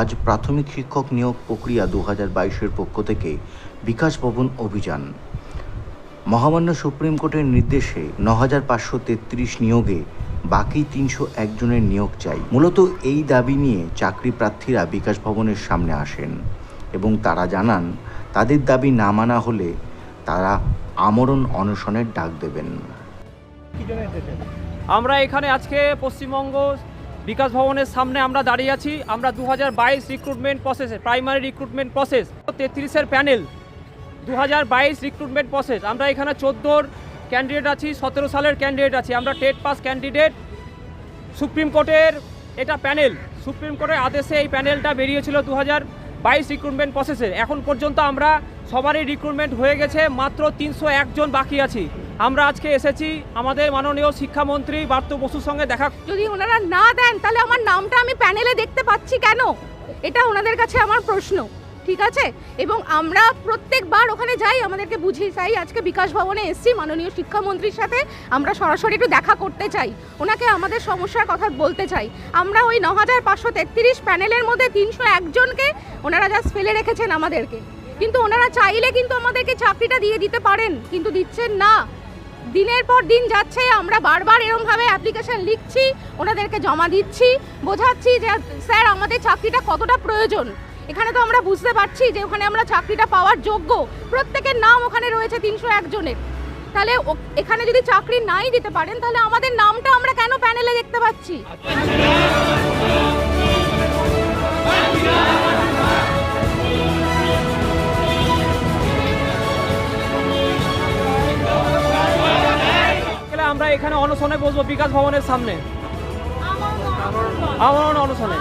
আজ প্রাথমিক শিক্ষক নিয়োগ প্রক্রিয়া দু হাজার বাইশের পক্ষ থেকে বিকাশ ভবন অভিযান। মহামান্য সুপ্রিম কোর্টের নির্দেশে ন হাজার পাঁচশো তেত্রিশ নিয়োগে বাকি তিনশো একজনের নিয়োগ চাই। মূলত এই দাবি নিয়ে চাকরি প্রার্থীরা বিকাশ ভবনের সামনে আসেন এবং তারা জানান, তাদের দাবি না মানা হলে তারা আমরণ অনশনের ডাক দেবেন। আমরা এখানে আজকে পশ্চিমবঙ্গ বিকাশ ভবনের সামনে আমরা দাঁড়িয়ে আছি। আমরা দু হাজার বাইশ রিক্রুটমেন্ট প্রসেসে প্রাইমারি রিক্রুটমেন্ট প্রসেস তেত্রিশের প্যানেল দু হাজার বাইশ রিক্রুটমেন্ট প্রসেস আমরা এখানে চোদ্দোর ক্যান্ডিডেট আছি, সতেরো সালের ক্যান্ডিডেট আছি। আমরা টেট পাস ক্যান্ডিডেট সুপ্রিম কোর্টের এটা প্যানেল সুপ্রিম কোর্টের আদেশে এই প্যানেলটা বেরিয়েছিল দু হাজার বাইশ রিক্রুটমেন্ট প্রসেসে এখন পর্যন্ত আমরা সবারই রিক্রুটমেন্ট হয়ে গেছে, মাত্র তিনশো একজন বাকি আছি। আমরা আজকে এসেছি আমাদের মাননীয় শিক্ষামন্ত্রী বার্ত বসুর সঙ্গে দেখা যদি ওনারা না দেন, তাহলে আমার নামটা আমি প্যানেলে দেখতে পাচ্ছি কেন? এটা ওনাদের কাছে আমার প্রশ্ন। ঠিক আছে? এবং আমরা প্রত্যেকবার ওখানে যাই, আমাদেরকে বুঝিয়ে চাই। আজকে বিকাশ ভবনে এসছি মাননীয় শিক্ষামন্ত্রীর সাথে। আমরা সরাসরি একটু দেখা করতে চাই। ওনাকে আমাদের সমস্যার কথা বলতে চাই। আমরা ওই ন হাজার পাঁচশো তেত্রিশ প্যানেলের মধ্যে তিনশো একজনকে ওনারা জাস্ট ফেলে রেখেছেন আমাদেরকে। কিন্তু ওনারা চাইলে কিন্তু আমাদেরকে চাকরিটা দিয়ে দিতে পারেন, কিন্তু দিচ্ছেন না। দিনের পর দিন যাচ্ছে, আমরা বারবার এরমভাবে অ্যাপ্লিকেশন লিখছি, ওনাদেরকে জমা দিচ্ছি, বোঝাচ্ছি যে, স্যার, আমাদের চাকরিটা কতটা প্রয়োজন? এখানে তো আমরা বুঝতে পারছি যে ওখানে আমরা চাকরিটা পাওয়ার যোগ্য। প্রত্যেকের নাম ওখানে রয়েছে তিনশো একজনের তাহলে এখানে যদি চাকরি নাই দিতে পারেন তাহলে আমাদের নামটা আমরা কেন প্যানেলে দেখতে পাচ্ছি? আমরা এখানে অনশনে বসবো বিকাশ ভবনের সামনে। আমার অনশনে।